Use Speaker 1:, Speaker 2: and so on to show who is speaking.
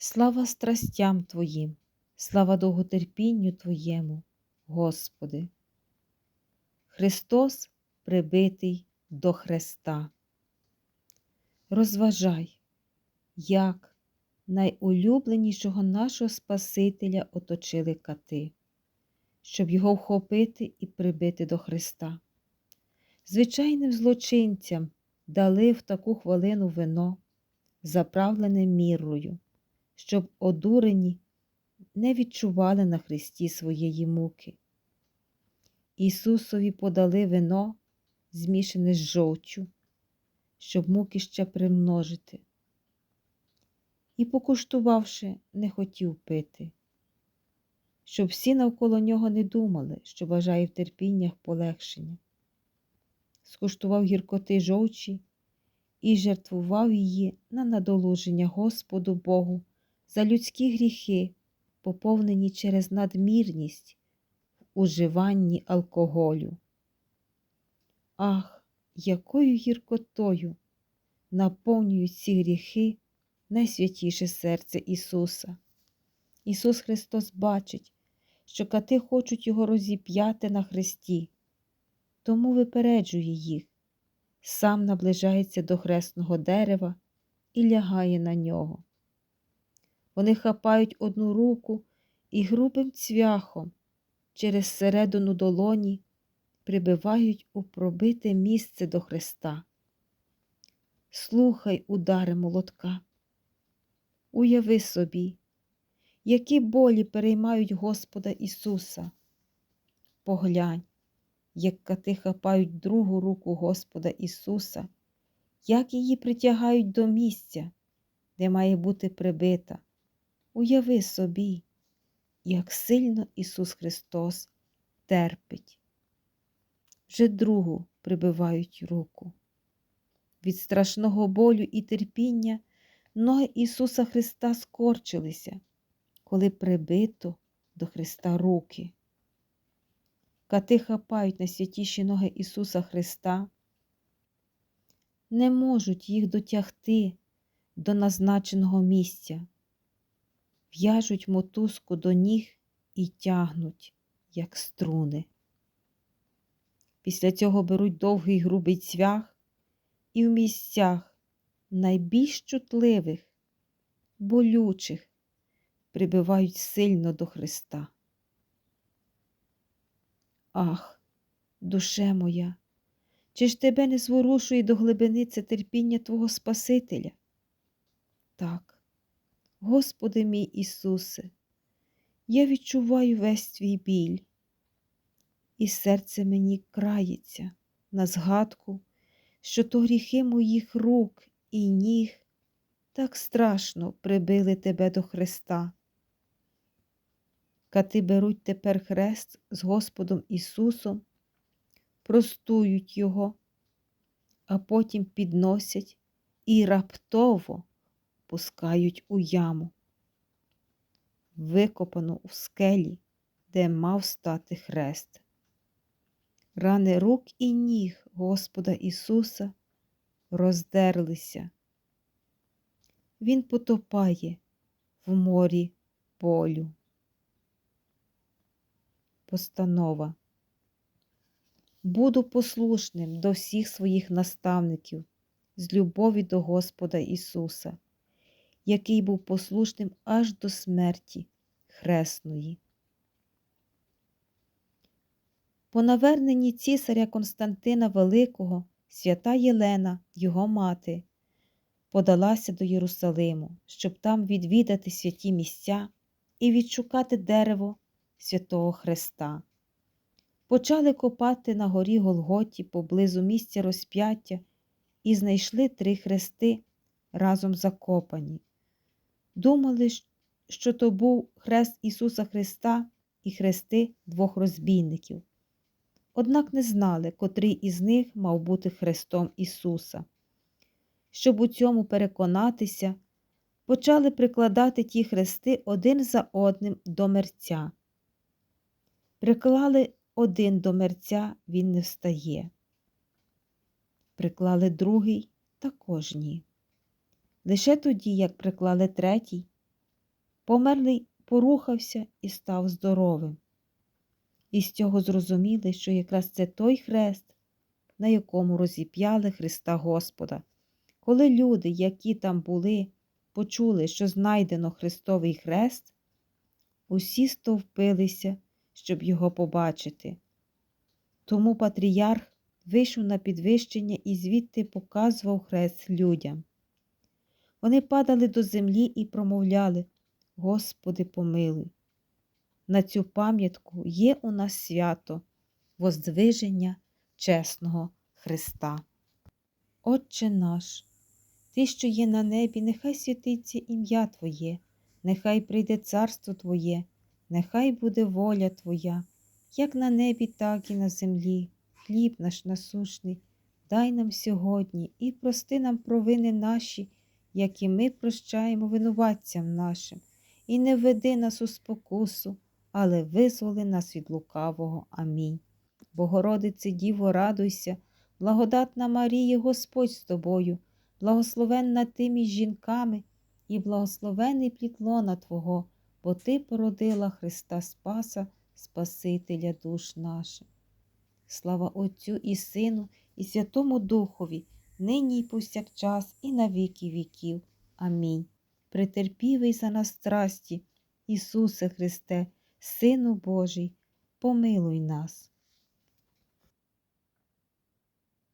Speaker 1: Слава страстям Твоїм, слава довготерпінню Твоєму, Господи. Христос прибитий до Христа. Розважай, як найулюбленішого нашого Спасителя оточили кати, щоб його вхопити і прибити до Христа. Звичайним злочинцям дали в таку хвилину вино, заправлене мірою, щоб одурені не відчували на Христі своєї муки. Ісусові подали вино, змішане з жовчю, щоб муки ще примножити. І, покуштувавши, не хотів пити, щоб всі навколо нього не думали, що бажає в терпіннях полегшення. Скуштував гіркоти жовчі і жертвував її на надолуження Господу Богу за людські гріхи, поповнені через надмірність в уживанні алкоголю. Ах, якою гіркотою наповнюють ці гріхи найсвятіше серце Ісуса. Ісус Христос бачить, що кати хочуть Його розіп'яти на хресті, тому випереджує їх, сам наближається до хресного дерева і лягає на нього. Вони хапають одну руку і грубим цвяхом через середину долоні прибивають у пробите місце до Христа. Слухай удари молотка. Уяви собі, які болі переймають Господа Ісуса. Поглянь, як кати хапають другу руку Господа Ісуса, як її притягають до місця, де має бути прибита. Уяви собі, як сильно Ісус Христос терпить. Вже другу прибивають руку. Від страшного болю і терпіння ноги Ісуса Христа скорчилися, коли прибито до Христа руки. Кати хапають найсвятіші ноги Ісуса Христа, не можуть їх дотягти до назначеного місця, в'яжуть мотузку до ніг і тягнуть, як струни. Після цього беруть довгий грубий цвях і в місцях найбільш чутливих, болючих прибивають сильно до Христа. Ах, душе моя, чи ж тебе не зворушує до глибини це терпіння Твого Спасителя? Так, Господи мій Ісусе, я відчуваю весь твій біль, і серце мені крається на згадку, що то гріхи моїх рук і ніг так страшно прибили тебе до Христа. Кати беруть тепер хрест з Господом Ісусом, простують Його, а потім підносять і раптово пускають у яму, викопану у скелі, де мав стати хрест. Рани рук і ніг Господа Ісуса роздерлися. Він потопає в морі болю. Постанова. Буду послушним до всіх своїх наставників з любові до Господа Ісуса, який був послушним аж до смерті хресної. По наверненні цісаря Константина Великого свята Єлена, його мати, подалася до Єрусалиму, щоб там відвідати святі місця і відшукати дерево святого Христа. Почали копати на горі Голготі поблизу місця розп'яття і знайшли три хрести разом закопані. Думали, що то був хрест Ісуса Христа і хрести двох розбійників. Однак не знали, котрий із них мав бути хрестом Ісуса. Щоб у цьому переконатися, почали прикладати ті хрести один за одним до мерця. Приклали один до мерця, він не встає. Приклали другий також ні. Лише тоді, як приклали третій, Померлий порухався і став здоровим. І з цього зрозуміли, що якраз це той хрест, на якому розіп'яли Христа Господа. Коли люди, які там були, почули, що знайдено Христовий хрест, усі стовпилися, щоб його побачити. Тому патріарх вийшов на підвищення і звідти показував хрест людям. Вони падали до землі і промовляли Господи, помилуй. На цю пам'ятку є у нас свято Воздвиження чесного Христа. Отче наш, Ти, що є на небі, нехай святиться ім'я Твоє, нехай прийде царство Твоє, нехай буде воля Твоя, як на небі, так і на землі. Хліб наш насушний, дай нам сьогодні і прости нам провини наші, як і ми прощаємо винуватцям нашим, і не веди нас у спокусу, але визволи нас від лукавого. Амінь. Богородице Діво, радуйся, благодатна Марія, Господь з тобою, благословенна ти між жінками, і благословений плід лона Твого, бо Ти породила Христа Спаса, Спасителя душ наших. Слава Отцю і Сину, і Святому Духові, нині й повсякчас, і на віки віків. Амінь. Претерпівий за нас страсті, Ісусе Христе, Сину Божий, помилуй нас.